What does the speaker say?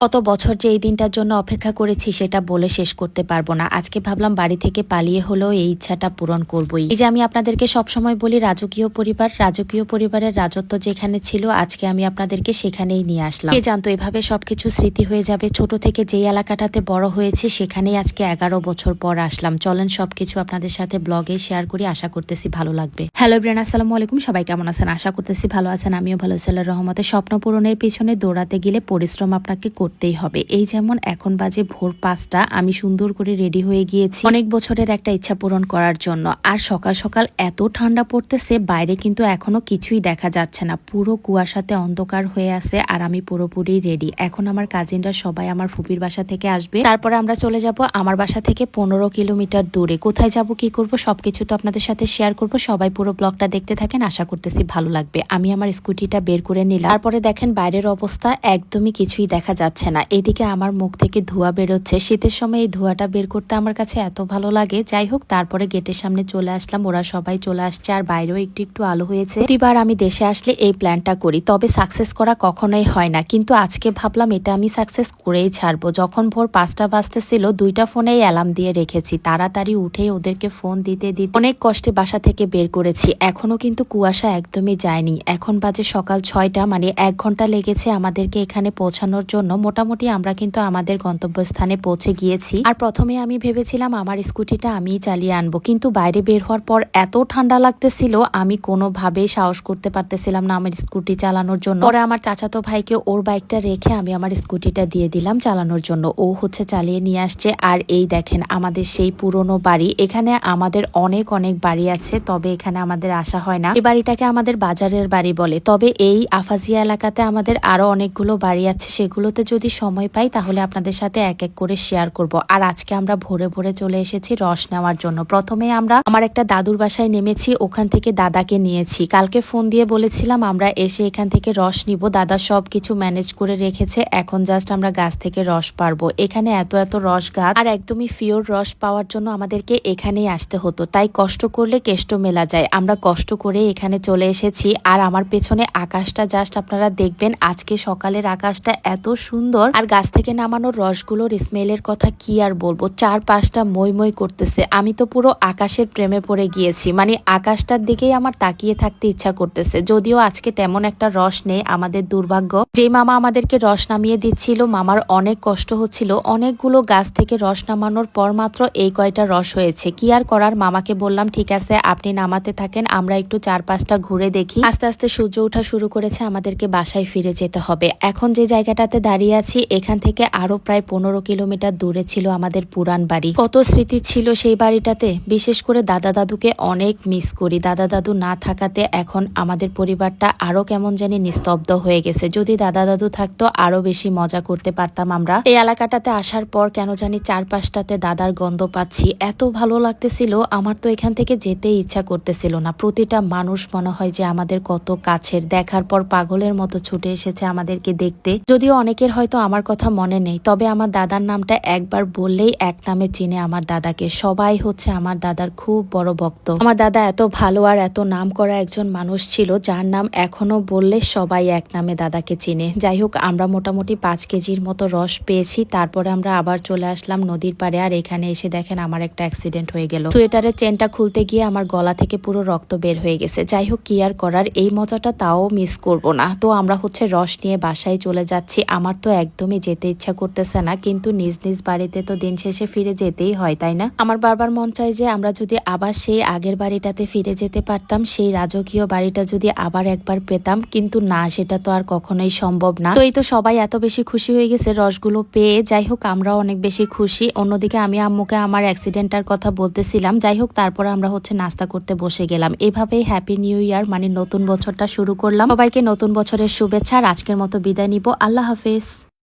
কত বছর যে এই দিনটার জন্য অপেক্ষা করেছি সেটা বলে শেষ করতে পারব না। আজকে ভাবলাম বাড়ি থেকে পালিয়ে হলেও এই ইচ্ছাটা পূরণ করবই। এই যে আমি আপনাদেরকে সবসময় বলি, রাজকীয় পরিবার, রাজকীয় পরিবারের রাজত্ব যেখানে ছিল, আজকে আমি আপনাদেরকে সেখানেই নিয়ে আসলাম। কে জানতো এভাবে সবকিছু স্মৃতি হয়ে যাবে? ছোট থেকে যেই এলাকাটাতে বড় হয়েছি, সেখানেই আজকে এগারো বছর পর আসলাম। চলেন সবকিছু আপনাদের সাথে ব্লগে শেয়ার করি, আশা করতেছি ভালো লাগবে। হ্যালো ব্রেন আসসালামু আলাইকুম। সবাই কেমন আছেন? আশা করতেছি ভালো আছেন। আমিও ভালো সাল্লাহ রহমতে। স্বপ্ন পূরণের পিছনে দৌড়াতে গেলে পরিশ্রম আপনাকে করতেই হবে। এই যেমন এখন বাজে ভোর পাঁচটা, আমি সুন্দর করে রেডি হয়ে গিয়েছি অনেক বছরের একটা ইচ্ছা পূরণ করার জন্য। আর সকাল সকাল এত ঠান্ডা পড়তেছে, বাইরে কিন্তু এখনও কিছুই দেখা যাচ্ছে না। পুরো কুয়াশাতে অন্ধকার হয়ে আছে আর আমি পুরোপুরি রেডি এখন আমার কাজিনরা সবাই আমার ফুপির বাসা থেকে আসবে। তারপরে আমরা চলে যাব আমার বাসা থেকে পনেরো কিলোমিটার দূরে। কোথায় যাব, কি করব, সবকিছু তো আপনাদের সাথে শেয়ার করব। সবাই পুরো ব্লগটা দেখতে থাকেন, আশা করতেছি ভালো লাগবে। আমি আমার স্কুটিটা বের করে নিলাম। তারপরে দেখেন বাইরের অবস্থা, একদমই কিছুই দেখা যাচ্ছে না। এদিকে আমার মুখ থেকে ধোঁয়া বেরোচ্ছে। শীতের সময় এই ধোঁয়াটা বের করতে আমার কাছে এত ভালো লাগে। যাই হোক, তারপরে গেটের সামনে চলে আসলাম। ওরা সবাই চলে আসছে আর বাইরেও একটু একটু আলো হয়েছে। প্রতিবার আমি দেশে আসলে এই প্ল্যানটা করি, তবে সাকসেস করা কখনোই হয় না। কিন্তু আজকে ভাবলাম এটা আমি সাকসেস করেই ছাড়বো। যখন ভোর পাঁচটা বাজতেছিল, দুইটা ফোনেই অ্যালার্ম দিয়ে রেখেছি। তাড়াতাড়ি উঠে ওদেরকে ফোন দিতে দিতে অনেক কষ্টে বাসা থেকে বের করেছি। এখনও কিন্তু কুয়াশা একদমই যায়নি। এখন বাজে সকাল ছয়টা মানে এক ঘণ্টা লেগেছে আমাদেরকে এখানে পৌঁছানোর জন্য। মোটামুটি আমরা কিন্তু আমাদের গন্তব্যস্থানে পৌঁছে গিয়েছি। আর প্রথমে আমি ভেবেছিলাম আমার স্কুটিটা আমিই চালিয়ে আনব। কিন্তু বাইরে বের হওয়ার পর এত ঠান্ডা লাগতেছিল, আমি কোনোভাবেই সাহস করতে পারতেছিলাম না আমার স্কুটি চালানোর জন্য। পরে আমার চাচাতো ভাইকে ওর বাইকটা রেখে আমি আমার স্কুটিটা দিয়ে দিলাম চালানোর জন্য। ও হচ্ছে চালিয়ে নিয়ে আসছে। আর এই দেখেন, আমাদের সেই পুরনো বাড়ি। এখানে আমাদের অনেক অনেক বাড়ি আছে, তবে এখানে আমাদের আসা হয় না। এই বাড়িটাকে আমাদের বাজারের বাড়ি বলে। তবে এই আফাজিয়া এলাকাতে আমাদের আরও অনেকগুলো বাড়ি আছে। সেগুলোতে যদি সময় পাই, তাহলে আপনাদের সাথে এক এক করে শেয়ার করব। আর আজকে আমরা ভোরে ভোরে চলে এসেছি রস নেওয়ার জন্য। প্রথমে আমরা আমার একটা দাদুর বাসায় নেমেছি, ওখান থেকে দাদাকে নিয়েছি। কালকে ফোন দিয়ে বলেছিলাম, আমরা এসে এখান থেকে রস নিব। দাদা সব কিছু ম্যানেজ করে রেখেছে। এখন জাস্ট আমরা গাছ থেকে রস পারব এখানে এত এত রস গাছ, আর একদমই ফিওর রস পাওয়ার জন্য আমাদেরকে এখানেই আসতে হতো। তাই কষ্ট করলে কেষ্ট মেলা যায়। আমরা কষ্ট করে এখানে চলে এসেছি। আর আমার পেছনে আকাশটা জাস্ট আপনারা দেখবেন, আজকে সকালের আকাশটা এত সুন্দর আর গাছ থেকে নামানোর রসগুলোর স্মেলের কথা কি আর বলব? চার পাঁচটা মই মই করতেছে। আমি তো পুরো আকাশের প্রেমে পড়ে গিয়েছি। মানে আকাশটার দিকেই আমার তাকিয়ে থাকতে ইচ্ছা করতেছে। যদিও আজকে তেমন একটা রস নেই আমাদের দুর্ভাগ্য। যে মামা আমাদেরকে রস নামিয়ে দিচ্ছিল, মামার অনেক কষ্ট হচ্ছিল। অনেকগুলো গাছ থেকে রস নামানোর পর মাত্র এই কয়টা রস হয়েছে। কি আর করার? মামাকে বললাম, ঠিক আছে, আপনি নামাতে থাকেন, আমরা একটু চার পাঁচটা ঘুরে দেখি। আস্তে আস্তে সূর্য ওঠা শুরু করেছে, আমাদেরকে বাসায় ফিরে যেতে হবে। এখন যে জায়গাটাতে দাঁড়িয়ে আছি এখান থেকে আরও প্রায় পনেরো কিলোমিটার দূরে ছিল আমাদের পুরান বাড়ি। কত স্মৃতি ছিল সেই বাড়িটাতে? বিশেষ করে দাদা দাদুকে অনেক মিস করি। দাদা দাদু না থাকাতে এখন আমাদের পরিবারটা আরও কেমন জানি নিস্তব্ধ হয়ে গেছে। যদি দাদা দাদু থাকতো, আরও বেশি মজা করতে পারতাম আমরা। এই এলাকাটাতে আসার পর কেন জানি চারপাশটাতে দাদার গন্ধ পাচ্ছি। এত ভালো লাগতেছিল, আমার তো এখান থেকে যেতে ইচ্ছা করতেছিল না। প্রতিটা মানুষ মনে হয় যে আমাদের কত কাছের। দেখার পর পাগলের মতো ছুটে এসেছে আমাদেরকে দেখতে। যদিও অনেকের হয়তো আমার কথা মনে নেই, তবে আমার দাদার নামটা একবার বললেই এক নামে চিনে আমার দাদাকে। সবাই হচ্ছে আমার দাদার খুব বড় ভক্ত। আমার দাদা এত ভালো আর এত নাম করা একজন মানুষ ছিল, যার নাম এখনও বললে সবাই এক নামে দাদাকে চিনে। যাই হোক, আমরা মোটামুটি পাঁচ কেজির মতো রস পেয়েছি, তারপরে আমরা আবার চলে আসলাম নদীর পাড়ে, আর এখানে এসে দেখেন আমার একটা অ্যাক্সিডেন্ট হয়ে গেল। সোয়েটারের চেনটা খুলতে গিয়ে আমার গলা থেকে পুরো রক্ত বের হয়ে গেছে। যাই হোক, কি আর করার, এই মজাটা তাও মিস করব না। তো আমরা হচ্ছে রস নিয়ে বাসায় চলে যাচ্ছি। আমার তো একদমই যেতে ইচ্ছা করতেছে না, কিন্তু নিজ নিজ বাড়িতে তো দিন শেষে ফিরে যেতেই হয়, তাই না? আমার বারবার মন চায় যে আমরা যদি আবার সেই আগের বাড়িটাতে ফিরে যেতে পারতাম, সেই রাজকীয় বাড়িটা যদি আবার একবার পেতাম, কিন্তু না, সেটা তো আর কখনোই সম্ভব না। তো এই তো সবাই এত বেশি খুশি হয়ে গেছে, রসগুলো পেয়ে, যাই হোক আমরাও অনেক বেশি খুশি। অন্যদিকে আমি আম্মুকে আমার অ্যাক্সিডেন্টটার কথা বলতেছিলাম, যাই হোক তারপর আমরা হচ্ছে নাস্তা করতে বসে গেলাম। এভাবেই হ্যাপি নিউ ইয়ার মানে নতুন বছরটা শুরু করলাম। সবাইকে নতুন বছরের শুভেচ্ছা, আর আজকের মতো বিদায় নিব। আল্লাহ হাফেজ।